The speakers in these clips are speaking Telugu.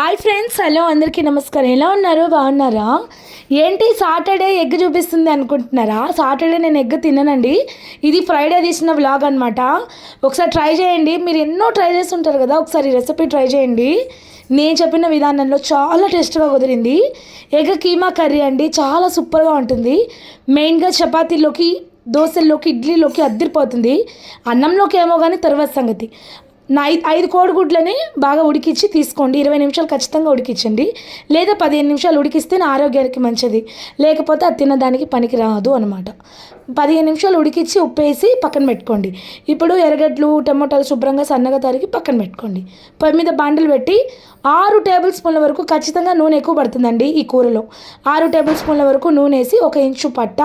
హాయ్ ఫ్రెండ్స్ హలో అందరికీ నమస్కారం. ఎలా ఉన్నారు? బాగున్నారా? ఏంటి సాటర్డే ఎగ్ చూపిస్తుంది అనుకుంటున్నారా? సాటర్డే నేను ఎగ్ తిననండి. ఇది ఫ్రైడే తీసిన వ్లాగ్ అనమాట ఒకసారి ట్రై చేయండి. మీరు ఎన్నో ట్రై చేసి ఉంటారు కదా ఒకసారి రెసిపీ ట్రై చేయండి. నేను చెప్పిన విధానంలో చాలా టేస్ట్గా కుదిరింది. ఎగ్ కీమా కర్రీ అండి చాలా సూపర్గా ఉంటుంది. మెయిన్గా చపాతీలోకి దోశల్లోకి ఇడ్లీలోకి అద్దరిపోతుంది. అన్నంలోకి ఏమో కానీ తర్వాత సంగతి. ఐదు ఐదు కోడిగుడ్లని బాగా ఉడికించి తీసుకోండి. ఇరవై నిమిషాలు ఖచ్చితంగా ఉడికించండి. లేదా పదిహేను నిమిషాలు ఉడికిస్తే నా ఆరోగ్యానికి మంచిది. లేకపోతే అది తినడానికి పనికి రాదు అనమాట పదిహేను నిమిషాలు ఉడికించి ఉప్పేసి పక్కన పెట్టుకోండి. ఇప్పుడు ఎర్రగడ్డలు టమోటాలు శుభ్రంగా సన్నగా తరిగి పక్కన పెట్టుకోండి. పొయ్యి మీద బాండలు పెట్టి ఆరు టేబుల్ స్పూన్ల వరకు ఖచ్చితంగా నూనె ఎక్కువ పడుతుందండి ఈ కూరలో. ఆరు టేబుల్ స్పూన్ల వరకు నూనె వేసి ఒక ఇంచు పట్ట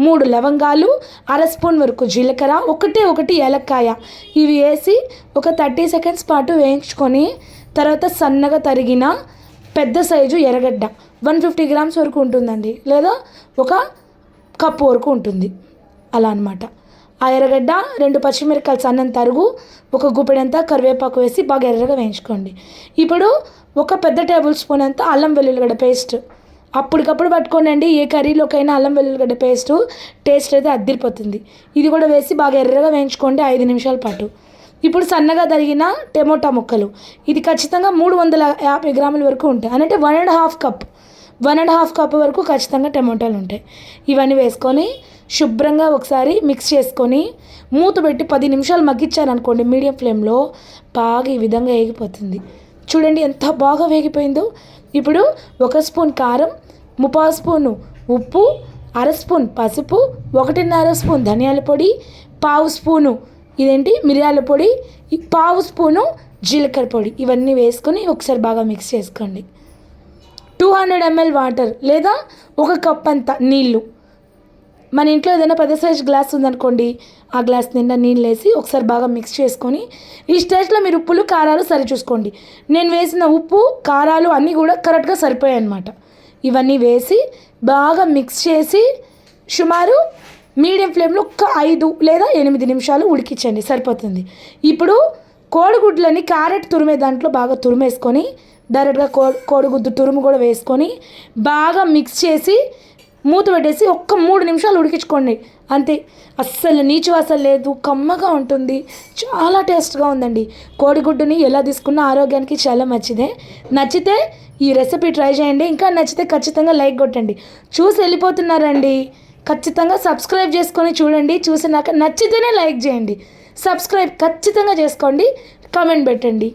మూడు లవంగాలు అర స్పూన్ వరకు జీలకర్ర ఒకటే ఒకటి ఏలక్కాయ. ఇవి వేసి ఒక థర్టీ సెకండ్స్ పాటు వేయించుకొని తర్వాత సన్నగా తరిగిన పెద్ద సైజు ఎర్రగడ్డ వన్ ఫిఫ్టీ గ్రామ్స్ వరకు ఉంటుందండి. లేదా ఒక కప్పు వరకు ఉంటుంది. అలా అనమాట ఆ ఎర్రగడ్డ రెండు పచ్చిమిరపకాయలు సన్నం తరుగు ఒక గుప్పెడంతా కరివేపాకు వేసి బాగా ఎర్రగా వేయించుకోండి. ఇప్పుడు ఒక పెద్ద టేబుల్ స్పూన్ అంతా అల్లం వెల్లుల్లిగడ్డ పేస్ట్. అప్పటికప్పుడు పట్టుకోండి ఏ కర్రీలోకైనా అల్లం వెల్లుల్లిగడ్డ పేస్ట్ టేస్ట్ అయితే అద్దరిపోతుంది. ఇది కూడా వేసి బాగా ఎర్రగా వేయించుకోండి ఐదు నిమిషాల పాటు. ఇప్పుడు సన్నగా తరిగిన టమోటా ముక్కలు. ఇది ఖచ్చితంగా మూడు వందల యాభై గ్రాముల వరకు ఉంటాయి. అంటే one and half cup. One and half cup వరకు ఖచ్చితంగా టమోటాలు ఉంటాయి. ఇవన్నీ వేసుకొని శుభ్రంగా ఒకసారి మిక్స్ చేసుకొని మూత పెట్టి పది నిమిషాలు మగ్గించారనుకోండి మీడియం ఫ్లేమ్లో బాగా ఈ విధంగా వేగిపోతుంది. చూడండి ఎంత బాగా వేగిపోయిందో. ఇప్పుడు ఒక స్పూన్ కారం ముప్పా స్పూను ఉప్పు అర స్పూన్ పసుపు ఒకటిన్నర స్పూన్ ధనియాల పొడి పావు స్పూను ఇదేంటి? మిరియాల పొడి పావు స్పూను జీలకర్ర పొడి. ఇవన్నీ వేసుకొని ఒకసారి బాగా మిక్స్ చేసుకోండి. టూ హండ్రెడ్ ఎంఎల్ వాటర్ లేదా ఒక కప్ అంత నీళ్ళు. మన ఇంట్లో ఏదైనా పెద్ద సైజ్ గ్లాస్ ఉందనుకోండి ఆ గ్లాస్ నిండా నీళ్ళు వేసి ఒకసారి బాగా మిక్స్ చేసుకొని ఈ స్టేజ్లో మీరు ఉప్పులు కారాలు సరి చూసుకోండి. నేను వేసిన ఉప్పు కారాలు అన్నీ కూడా కరెక్ట్గా సరిపోయాయి అనమాట ఇవన్నీ వేసి బాగా మిక్స్ చేసి సుమారు మీడియం ఫ్లేమ్లో ఒక ఐదు లేదా ఎనిమిది నిమిషాలు ఉడికించండి సరిపోతుంది. ఇప్పుడు కోడిగుడ్లని క్యారెట్ తురిమే దాంట్లో బాగా తురిమేసుకొని డైరెక్ట్గా కో కోడిగుడ్డు తురుము కూడా వేసుకొని బాగా మిక్స్ చేసి మూత పెట్టేసి ఒక్క మూడు నిమిషాలు ఉడికించుకోండి. అంతే. అస్సలు నీచు అసలు లేదు. కమ్మగా ఉంటుంది. చాలా టేస్ట్గా ఉందండి. కోడిగుడ్డుని ఎలా తీసుకున్నా ఆరోగ్యానికి చాలా మంచిదే. నచ్చితే ఈ రెసిపీ ట్రై చేయండి. ఇంకా నచ్చితే ఖచ్చితంగా లైక్ కొట్టండి. చూసి వెళ్ళిపోతున్నారండి. ఖచ్చితంగా సబ్స్క్రైబ్ చేసుకొని చూడండి. చూసినాక నచ్చితేనే లైక్ చేయండి. సబ్స్క్రైబ్ ఖచ్చితంగా చేసుకోండి. కామెంట్ పెట్టండి.